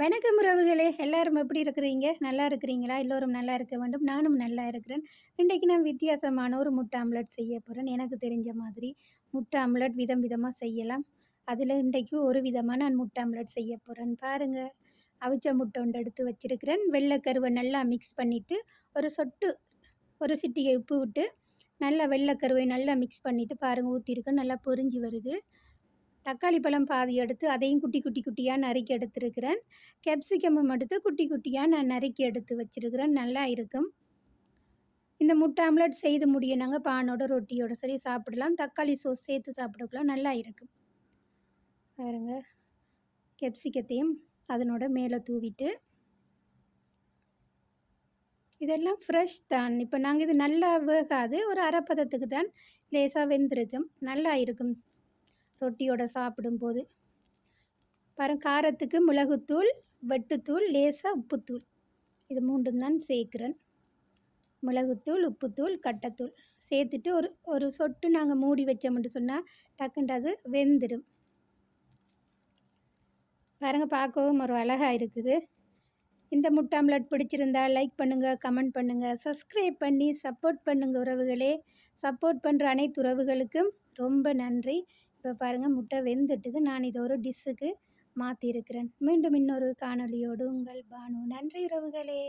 வணக்கம் உறவுகளே. எல்லாரும் எப்படி இருக்கிறீங்க? நல்லா இருக்கிறீங்களா? எல்லோரும் நல்லா இருக்க வேண்டும். நானும் நல்லா இருக்கிறேன். இன்றைக்கு நான் வித்தியாசமான ஒரு முட்டை ஆம்லெட் செய்ய போகிறேன் எனக்கு தெரிஞ்ச மாதிரி முட்டை ஆம்லெட் விதம் விதமாக செய்யலாம். அதில் இன்றைக்கு ஒரு விதமாக நான் முட்டை ஆம்லெட் செய்ய போகிறேன் பாருங்கள் அவிச்ச முட்டை ஒன்று எடுத்து வச்சுருக்கிறேன். வெள்ளைக்கருவை நல்லா மிக்ஸ் பண்ணிவிட்டு ஒரு சொட்டு ஒரு சிட்டிகை உப்பு விட்டு நல்லா வெள்ளைக்கருவை நல்லா மிக்ஸ் பண்ணிவிட்டு பாருங்கள் ஊற்றிருக்கேன் நல்லா பொரிஞ்சு வருது. தக்காளி பழம் பாதி எடுத்து அதையும் குட்டி குட்டி குட்டியாக நறுக்கி எடுத்துருக்கிறேன். கேப்சிகமும் எடுத்து குட்டி குட்டியாக நான் நறுக்கி எடுத்து வச்சுருக்கிறேன். நல்லா இருக்கும். இந்த முட்டை ஆம்லெட் செய்து முடிய நாங்கள் பானோட ரொட்டியோட சரி சாப்பிடலாம். தக்காளி சோஸ் சேர்த்து சாப்பிடக்கலாம். நல்லா இருக்கும். பாருங்க. கெப்சிக்கத்தையும் அதனோட மேலே தூவிட்டு. இதெல்லாம் ஃப்ரெஷ் தான். இப்போ நாங்கள் இது நல்லா வேகாது. ஒரு அரைப்பதத்துக்கு தான். லேசாக வெந்திருக்கும். நல்லா இருக்கும். ரொட்டியோட சாப்பிடும்போது. பாருங்க காரத்துக்கு மிளகுத்தூள் வெட்டுத்தூள் லேசாக உப்புத்தூள். இது மூன்றும் தான் சேர்க்குறேன். மிளகுத்தூள் உப்புத்தூள் கட்டத்தூள். சேர்த்துட்டு ஒரு ஒரு சொட்டு நாங்கள் மூடி வச்சோம்னு சொன்னால் டக்குன்ட்டு அது வெந்துடும் பாருங்கள் பார்க்கவும் ஒரு அழகாக இருக்குது. இந்த முட்டாம்லட் பிடிச்சிருந்தா லைக் பண்ணுங்கள் கமெண்ட் பண்ணுங்கள் சப்ஸ்கிரைப் பண்ணி சப்போர்ட் பண்ணுங்கள் உறவுகளே. சப்போர்ட் பண்ணுற அனைத்து உறவுகளுக்கும் ரொம்ப நன்றி. இப்போ பாருங்கள் முட்டை வெந்துட்டுது. நான் இதை ஒரு டிஷ்ஷுக்கு மாற்றிருக்கிறேன் மீண்டும் இன்னொரு காணொளியோடு உங்கள் பானு. நன்றி உறவுகளே.